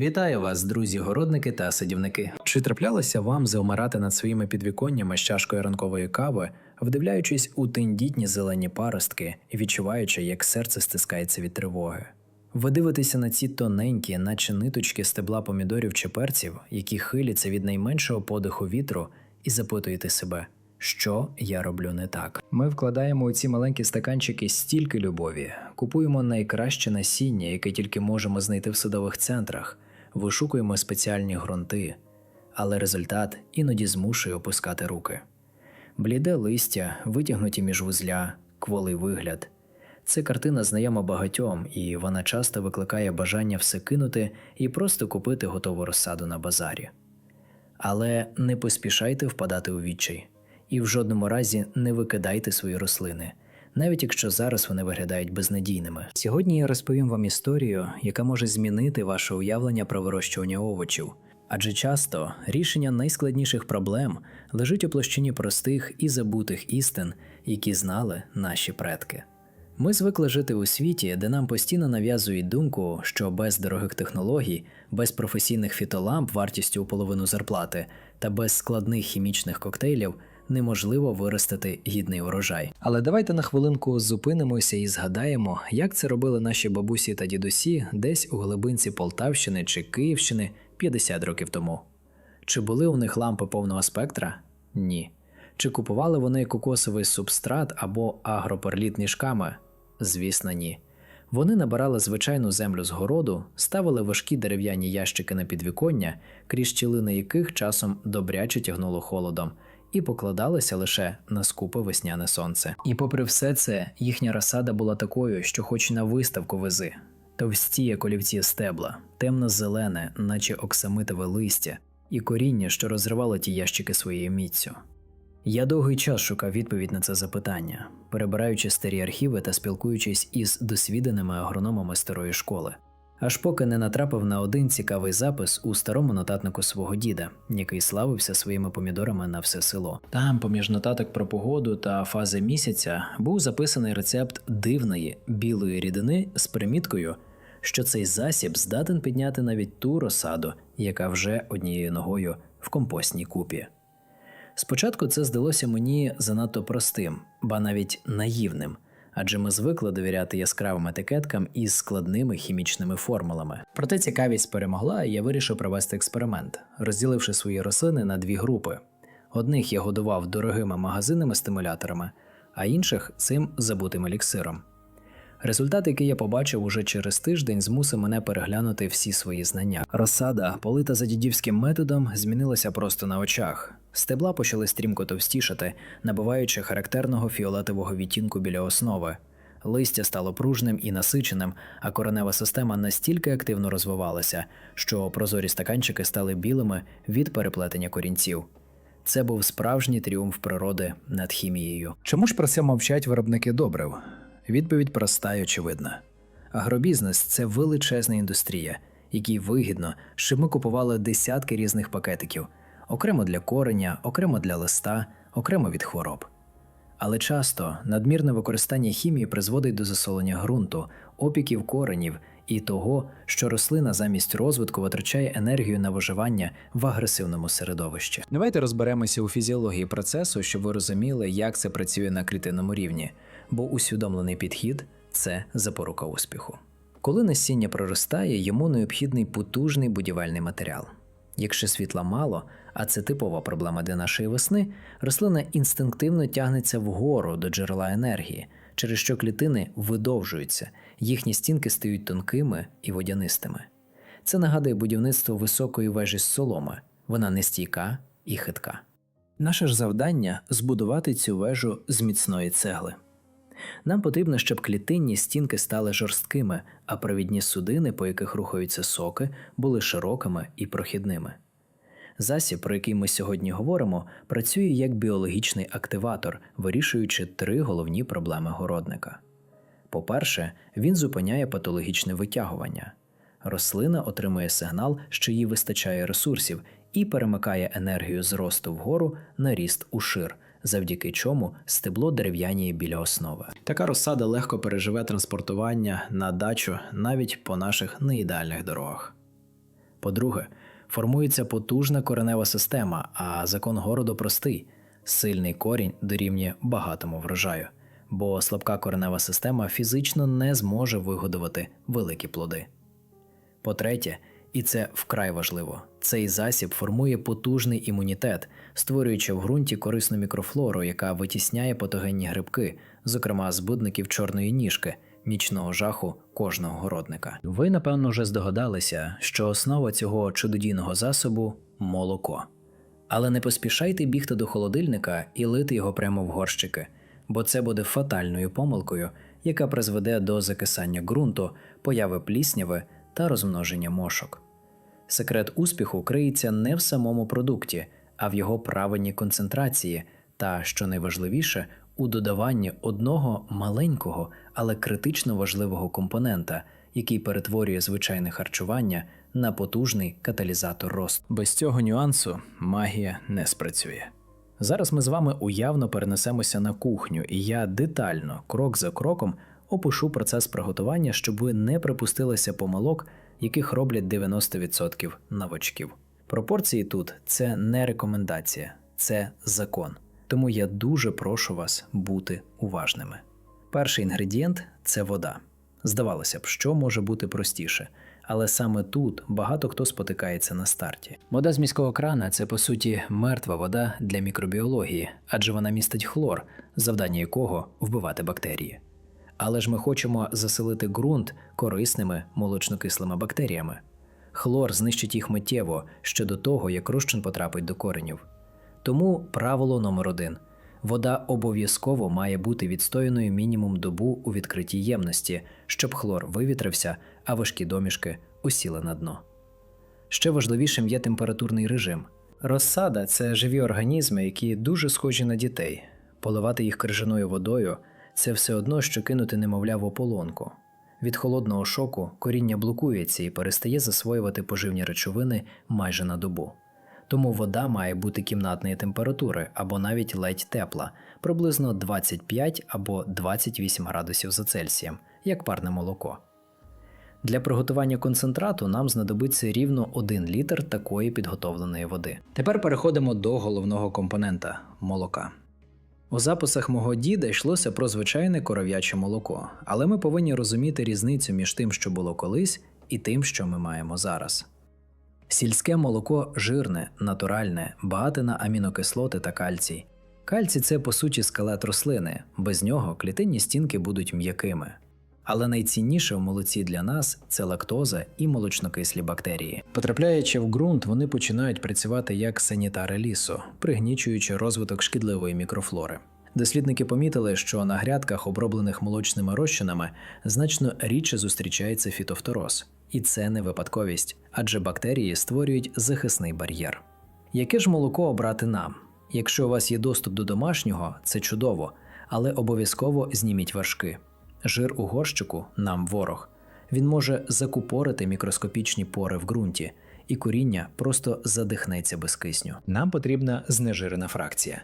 Вітаю вас, друзі, городники та садівники. Чи траплялося вам заумирати над своїми підвіконнями з чашкою ранкової кави, вдивляючись у тендітні зелені паростки і відчуваючи, як серце стискається від тривоги? Ви дивитеся на ці тоненькі, наче ниточки стебла помідорів чи перців, які хиляться від найменшого подиху вітру, і запитуєте себе, що я роблю не так. Ми вкладаємо у ці маленькі стаканчики стільки любові, купуємо найкраще насіння, яке тільки можемо знайти в садових центрах, вишукуємо спеціальні ґрунти, але результат іноді змушує опускати руки. Бліде листя, витягнуті між вузля, кволий вигляд. Це картина знайома багатьом, і вона часто викликає бажання все кинути і просто купити готову розсаду на базарі. Але не поспішайте впадати у відчай, і в жодному разі не викидайте свої рослини, навіть якщо зараз вони виглядають безнадійними. Сьогодні я розповім вам історію, яка може змінити ваше уявлення про вирощування овочів. Адже часто рішення найскладніших проблем лежить у площині простих і забутих істин, які знали наші предки. Ми звикли жити у світі, де нам постійно нав'язують думку, що без дорогих технологій, без професійних фітоламп вартістю у половину зарплати та без складних хімічних коктейлів неможливо виростити гідний урожай. Але давайте на хвилинку зупинимося і згадаємо, як це робили наші бабусі та дідусі десь у глибинці Полтавщини чи Київщини 50 років тому. Чи були у них лампи повного спектра? Ні. Чи купували вони кокосовий субстрат або агроперліт мішками? Звісно, ні. Вони набирали звичайну землю з городу, ставили важкі дерев'яні ящики на підвіконня, крізь щілини яких часом добряче тягнуло холодом, і покладалися лише на скупе весняне сонце. І попри все це, їхня розсада була такою, що хоч на виставку вези. Товсті, як олівці стебла, темно-зелене, наче оксамитове листя, і коріння, що розривало ті ящики своєю міцю. Я довгий час шукав відповідь на це запитання, перебираючи старі архіви та спілкуючись із досвіденими агрономами старої школи, аж поки не натрапив на один цікавий запис у старому нотатнику свого діда, який славився своїми помідорами на все село. Там, поміж нотаток про погоду та фази місяця, був записаний рецепт дивної білої рідини з приміткою, що цей засіб здатен підняти навіть ту розсаду, яка вже однією ногою в компостній купі. Спочатку це здалося мені занадто простим, ба навіть наївним, адже ми звикли довіряти яскравим етикеткам із складними хімічними формулами. Проте цікавість перемогла, і я вирішив провести експеримент, розділивши свої рослини на дві групи. Одних я годував дорогими магазинними стимуляторами, а інших цим забутим еліксиром. Результат, який я побачив уже через тиждень, змусив мене переглянути всі свої знання. Розсада, полита за дідівським методом, змінилася просто на очах. Стебла почали стрімко товстішати, набуваючи характерного фіолетового відтінку біля основи. Листя стало пружним і насиченим, а коренева система настільки активно розвивалася, що прозорі стаканчики стали білими від переплетення корінців. Це був справжній тріумф природи над хімією. Чому ж про це мовчать виробники добрив? Відповідь проста й очевидна. Агробізнес це величезна індустрія, якій вигідно, щоб ми купували десятки різних пакетиків, окремо для кореня, окремо для листа, окремо від хвороб. Але часто надмірне використання хімії призводить до засолення ґрунту, опіків коренів і того, що рослина замість розвитку витрачає енергію на виживання в агресивному середовищі. Давайте розберемося у фізіології процесу, щоб ви розуміли, як це працює на клітинному рівні, бо усвідомлений підхід це запорука успіху. Коли насіння проростає, йому необхідний потужний будівельний матеріал. Якщо світла мало, а це типова проблема для нашої весни, рослина інстинктивно тягнеться вгору до джерела енергії, через що клітини видовжуються, їхні стінки стають тонкими і водянистими. Це нагадує будівництво високої вежі з соломи, вона нестійка і хитка. Наше ж завдання збудувати цю вежу з міцної цегли. Нам потрібно, щоб клітинні стінки стали жорсткими, а провідні судини, по яких рухаються соки, були широкими і прохідними. Засіб, про який ми сьогодні говоримо, працює як біологічний активатор, вирішуючи три головні проблеми городника. По-перше, він зупиняє патологічне витягування. Рослина отримує сигнал, що їй вистачає ресурсів, і перемикає енергію з росту вгору на ріст у шир, завдяки чому стебло дерев'яніє біля основи. Така розсада легко переживе транспортування на дачу навіть по наших неідеальних дорогах. По-друге, формується потужна коренева система, а закон городу простий: сильний корінь дорівнює багатому врожаю, бо слабка коренева система фізично не зможе вигодувати великі плоди. По-третє, і це вкрай важливо, цей засіб формує потужний імунітет, створюючи в ґрунті корисну мікрофлору, яка витісняє патогенні грибки, зокрема збудників чорної ніжки, нічного жаху кожного городника. Ви, напевно, вже здогадалися, що основа цього чудодійного засобу молоко. Але не поспішайте бігти до холодильника і лити його прямо в горщики, бо це буде фатальною помилкою, яка призведе до закисання ґрунту, появи плісняви та розмноження мошок. Секрет успіху криється не в самому продукті, а в його правильній концентрації та, що найважливіше, у додаванні одного маленького, але критично важливого компонента, який перетворює звичайне харчування на потужний каталізатор росту. Без цього нюансу магія не спрацює. Зараз ми з вами уявно перенесемося на кухню, і я детально, крок за кроком, опишу процес приготування, щоб ви не припустилися помилок, яких роблять 90% новачків. Пропорції тут це не рекомендація, це закон. Тому я дуже прошу вас бути уважними. Перший інгредієнт це вода. Здавалося б, що може бути простіше, але саме тут багато хто спотикається на старті. Вода з міського крана це по суті мертва вода для мікробіології, адже вона містить хлор, завдання якого вбивати бактерії. Але ж ми хочемо заселити ґрунт корисними молочнокислими бактеріями. Хлор знищить їх миттєво ще до того, як розчин потрапить до коренів. Тому правило номер один: вода обов'язково має бути відстояною мінімум добу у відкритій ємності, щоб хлор вивітрився, а важкі домішки усіли на дно. Ще важливішим є температурний режим. Розсада це живі організми, які дуже схожі на дітей. Поливати їх крижаною водою це все одно, що кинути немовля в ополонку. Від холодного шоку коріння блокується і перестає засвоювати поживні речовини майже на добу. Тому вода має бути кімнатної температури або навіть ледь тепла, приблизно 25 або 28 градусів за Цельсієм, як парне молоко. Для приготування концентрату нам знадобиться рівно 1 літр такої підготовленої води. Тепер переходимо до головного компонента молока. У записах мого діда йшлося про звичайне коров'яче молоко, але ми повинні розуміти різницю між тим, що було колись, і тим, що ми маємо зараз. Сільське молоко жирне, натуральне, багате на амінокислоти та кальцій. Кальцій це по суті скелет рослини, без нього клітинні стінки будуть м'якими. Але найцінніше в молоці для нас це лактоза і молочнокислі бактерії. Потрапляючи в ґрунт, вони починають працювати як санітари лісу, пригнічуючи розвиток шкідливої мікрофлори. Дослідники помітили, що на грядках, оброблених молочними розчинами, значно рідше зустрічається фітофтороз. І це не випадковість, адже бактерії створюють захисний бар'єр. Яке ж молоко обрати нам? Якщо у вас є доступ до домашнього, це чудово, але обов'язково зніміть важки. Жир у горщику нам ворог. Він може закупорити мікроскопічні пори в ґрунті, і коріння просто задихнеться без кисню. Нам потрібна знежирена фракція.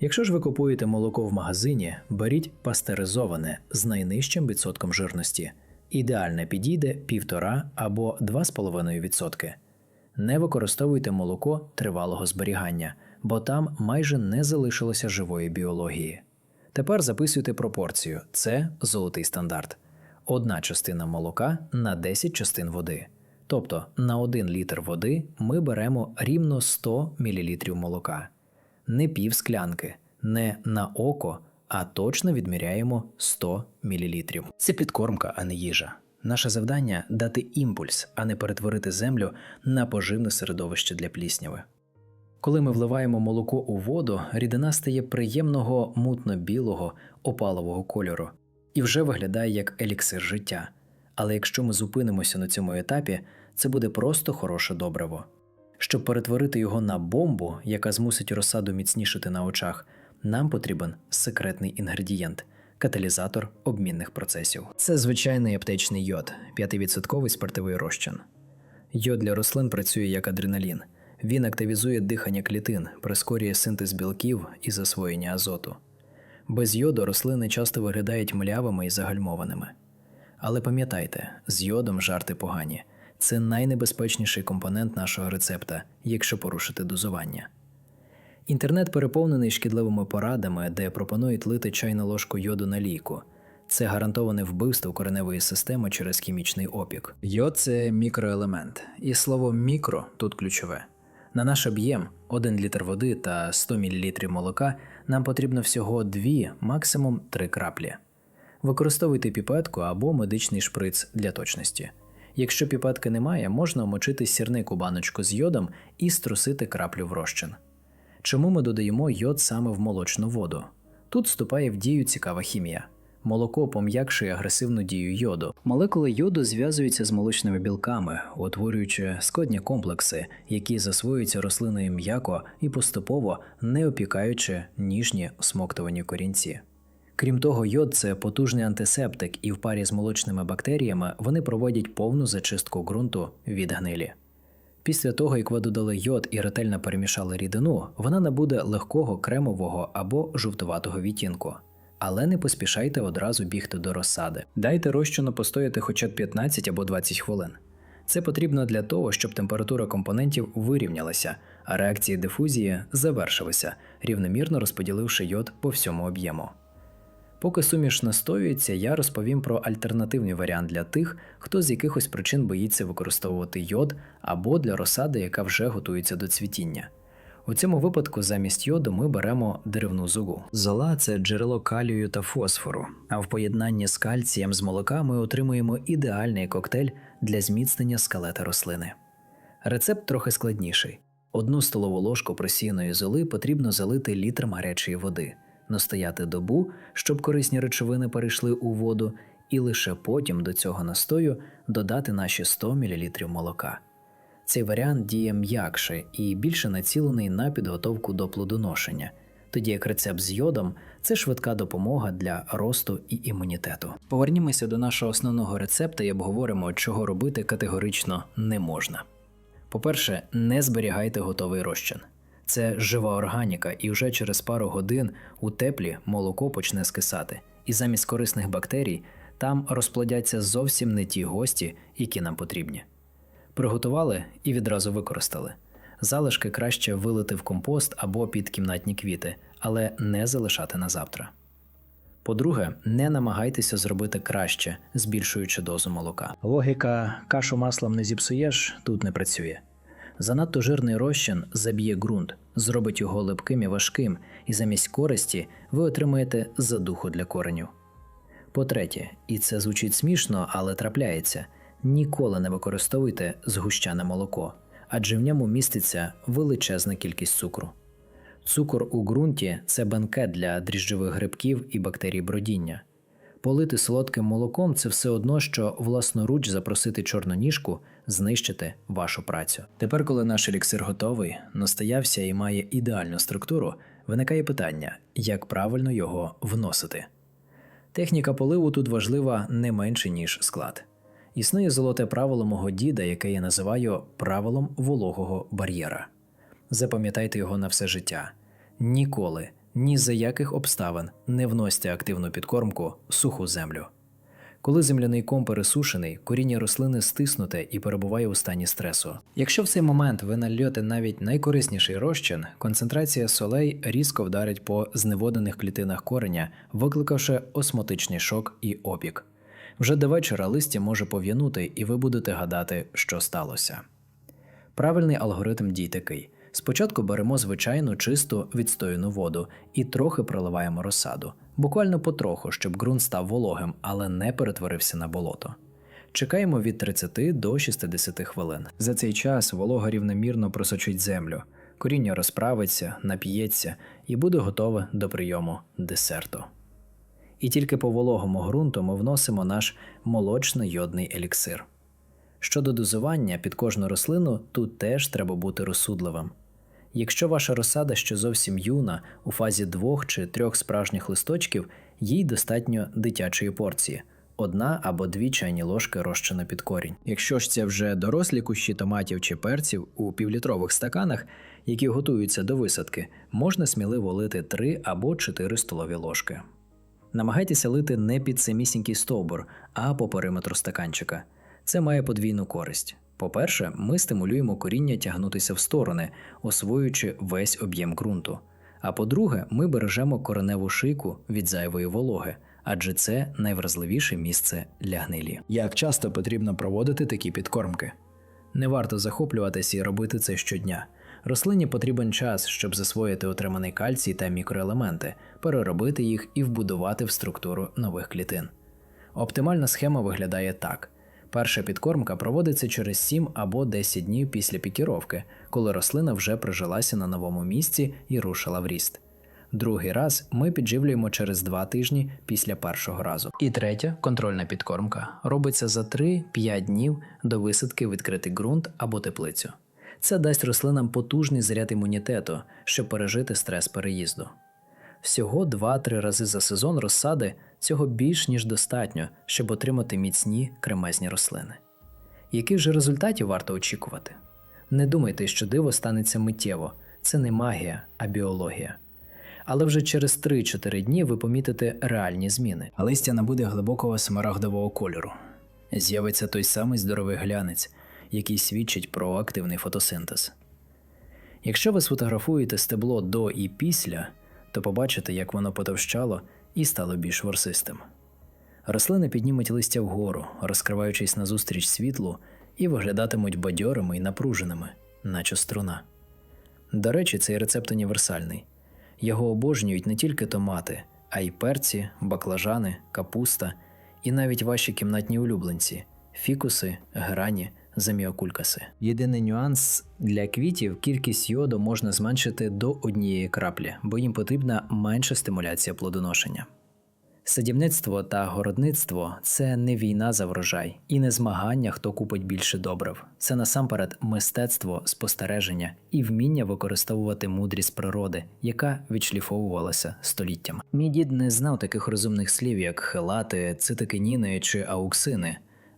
Якщо ж ви купуєте молоко в магазині, беріть пастеризоване з найнижчим відсотком жирності. Ідеально підійде 1,5 або 2,5%. Не використовуйте молоко тривалого зберігання, бо там майже не залишилося живої біології. Тепер записуйте пропорцію це золотий стандарт. Одна частина молока на 10 частин води. Тобто на 1 літр води ми беремо рівно 100 мл молока. Не пів склянки, не на око, а точно відміряємо 100 мл. Це підкормка, а не їжа. Наше завдання дати імпульс, а не перетворити землю на поживне середовище для плісняви. Коли ми вливаємо молоко у воду, рідина стає приємного мутно-білого опалового кольору і вже виглядає як еліксир життя. Але якщо ми зупинимося на цьому етапі, це буде просто хороше добриво. Щоб перетворити його на бомбу, яка змусить розсаду міцнішити на очах, нам потрібен секретний інгредієнт каталізатор обмінних процесів. Це звичайний аптечний йод, 5% спиртовий розчин. Йод для рослин працює як адреналін. Він активізує дихання клітин, прискорює синтез білків і засвоєння азоту. Без йоду рослини часто виглядають млявими і загальмованими. Але пам'ятайте, з йодом жарти погані. Це найнебезпечніший компонент нашого рецепта, якщо порушити дозування. Інтернет переповнений шкідливими порадами, де пропонують лити чайну ложку йоду на лійку. Це гарантоване вбивство кореневої системи через хімічний опік. Йод це мікроелемент, і слово мікро тут ключове. На наш об'єм 1 літр води та 100 мл молока нам потрібно всього 2, максимум 3 краплі. Використовуйте піпетку або медичний шприц для точності. Якщо піпетки немає, можна омочити сірник у баночку з йодом і струсити краплю в розчин. Чому ми додаємо йод саме в молочну воду? Тут вступає в дію цікава хімія. Молоко пом'якшує агресивну дію йоду. Молекули йоду зв'язуються з молочними білками, утворюючи складні комплекси, які засвоюються рослиною м'яко і поступово не опікаючи ніжні смоктувані корінці. Крім того, йод це потужний антисептик, і в парі з молочними бактеріями вони проводять повну зачистку ґрунту від гнилі. Після того, як ви додали йод і ретельно перемішали рідину, вона набуде легкого кремового або жовтуватого відтінку. Але не поспішайте одразу бігти до розсади. Дайте розчину постояти хоча б 15 або 20 хвилин. Це потрібно для того, щоб температура компонентів вирівнялася, а реакції дифузії завершилися, рівномірно розподіливши йод по всьому об'єму. Поки суміш настоюється, я розповім про альтернативний варіант для тих, хто з якихось причин боїться використовувати йод або для розсади, яка вже готується до цвітіння. У цьому випадку замість йоду ми беремо деревну золу. Зола це джерело калію та фосфору, а в поєднанні з кальцієм з молока ми отримуємо ідеальний коктейль для зміцнення скелета рослини. Рецепт трохи складніший. Одну столову ложку просіяної золи потрібно залити літром гарячої води, настояти добу, щоб корисні речовини перейшли у воду, і лише потім до цього настою додати наші 100 мл молока. Цей варіант діє м'якше і більше націлений на підготовку до плодоношення, тоді як рецепт з йодом це швидка допомога для росту і імунітету. Повернімося до нашого основного рецепта і обговоримо, чого робити категорично не можна. По-перше, не зберігайте готовий розчин. Це жива органіка, і вже через пару годин у теплі молоко почне скисати, і замість корисних бактерій там розплодяться зовсім не ті гості, які нам потрібні. Приготували і відразу використали. Залишки краще вилити в компост або під кімнатні квіти, але не залишати на завтра. По-друге, не намагайтеся зробити краще, збільшуючи дозу молока. Логіка кашу маслом не зіпсуєш тут не працює. Занадто жирний розчин заб'є ґрунт, зробить його липким і важким, і замість користі ви отримаєте задуху для коренів. По-третє, і це звучить смішно, але трапляється. Ніколи не використовуйте згущене молоко, адже в ньому міститься величезна кількість цукру. Цукор у ґрунті це банкет для дріжджових грибків і бактерій бродіння. Полити солодким молоком це все одно, що власноруч запросити чорноніжку знищити вашу працю. Тепер, коли наш еліксир готовий, настоявся і має ідеальну структуру, виникає питання, як правильно його вносити. Техніка поливу тут важлива не менше, ніж склад. Існує золоте правило мого діда, яке я називаю правилом вологого бар'єра. Запам'ятайте його на все життя. Ніколи, ні за яких обставин не вносьте активну підкормку суху землю. Коли земляний ком пересушений, коріння рослини стиснуте і перебуває у стані стресу. Якщо в цей момент ви нальєте навіть найкорисніший розчин, концентрація солей різко вдарить по зневодених клітинах кореня, викликавши осмотичний шок і опік. Вже до вечора листя може пов'янути, і ви будете гадати, що сталося. Правильний алгоритм дій такий: спочатку беремо звичайну чисту відстояну воду і трохи проливаємо розсаду, буквально потроху, щоб ґрунт став вологим, але не перетворився на болото. Чекаємо від 30 до 60 хвилин. За цей час волога рівномірно просочить землю, коріння розправиться, нап'ється і буде готове до прийому десерту. І тільки по вологому ґрунту ми вносимо наш молочно-йодний еліксир. Щодо дозування під кожну рослину, тут теж треба бути розсудливим. Якщо ваша розсада ще зовсім юна, у фазі двох чи трьох справжніх листочків, їй достатньо дитячої порції одна або дві чайні ложки розчину під корінь. Якщо ж це вже дорослі кущі томатів чи перців у півлітрових стаканах, які готуються до висадки, можна сміливо лити 3 або 4 столові ложки. Намагайтеся лити не під самісінький стовбур, а по периметру стаканчика. Це має подвійну користь. По-перше, ми стимулюємо коріння тягнутися в сторони, освоюючи весь об'єм ґрунту. А по-друге, ми бережемо кореневу шийку від зайвої вологи, адже це найвразливіше місце для гнилі. Як часто потрібно проводити такі підкормки? Не варто захоплюватися і робити це щодня. Рослині потрібен час, щоб засвоїти отриманий кальцій та мікроелементи, переробити їх і вбудувати в структуру нових клітин. Оптимальна схема виглядає так: перша підкормка проводиться через 7 або 10 днів після пікіровки, коли рослина вже прижилася на новому місці і рушила в ріст. Другий раз ми підживлюємо через 2 тижні після першого разу. І третя контрольна підкормка робиться за 3-5 днів до висадки відкритий ґрунт або теплицю. Це дасть рослинам потужний заряд імунітету, щоб пережити стрес переїзду. Всього 2-3 рази за сезон розсади цього більш ніж достатньо, щоб отримати міцні кремезні рослини. Яких же результатів варто очікувати? Не думайте, що диво станеться миттєво, це не магія, а біологія. Але вже через 3-4 дні ви помітите реальні зміни. Листя набуде глибокого смарагдового кольору. З'явиться той самий здоровий глянець, який свідчить про активний фотосинтез. Якщо ви сфотографуєте стебло до і після, то побачите, як воно потовщало і стало більш ворсистим. Рослини піднімуть листя вгору, розкриваючись назустріч світлу, і виглядатимуть бадьорими і напруженими, наче струна. До речі, цей рецепт універсальний. Його обожнюють не тільки томати, а й перці, баклажани, капуста і навіть ваші кімнатні улюбленці фікуси, грані, заміокулькаси. Єдиний нюанс для квітів кількість йоду можна зменшити до однієї краплі, бо їм потрібна менша стимуляція плодоношення. Садівництво та городництво це не війна за врожай і не змагання, хто купить більше добрив. Це насамперед мистецтво спостереження і вміння використовувати мудрість природи, яка відшліфовувалася століттями. Мій дід не знав таких розумних слів, як хелати, цитокініни чи ауксини,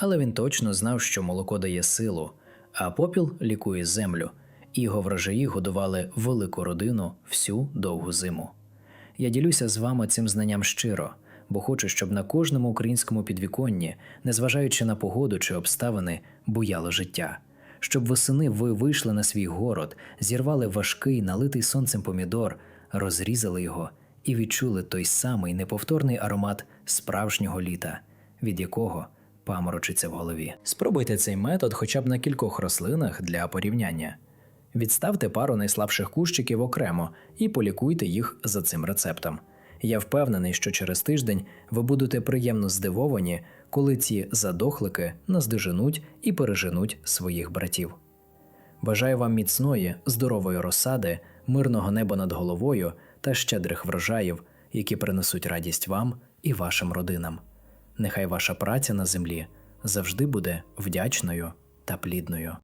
але він точно знав, що молоко дає силу, а попіл лікує землю, і його врожаї годували велику родину всю довгу зиму. Я ділюся з вами цим знанням щиро, бо хочу, щоб на кожному українському підвіконні, незважаючи на погоду чи обставини, буяло життя, щоб восени ви вийшли на свій город, зірвали важкий, налитий сонцем помідор, розрізали його і відчули той самий неповторний аромат справжнього літа, від якого паморочиться в голові. Спробуйте цей метод хоча б на кількох рослинах для порівняння. Відставте пару найслабших кущиків окремо і полікуйте їх за цим рецептом. Я впевнений, що через тиждень ви будете приємно здивовані, коли ці задохлики наздоженуть і переженуть своїх братів. Бажаю вам міцної, здорової розсади, мирного неба над головою та щедрих врожаїв, які принесуть радість вам і вашим родинам. Нехай ваша праця на землі завжди буде вдячною та плідною.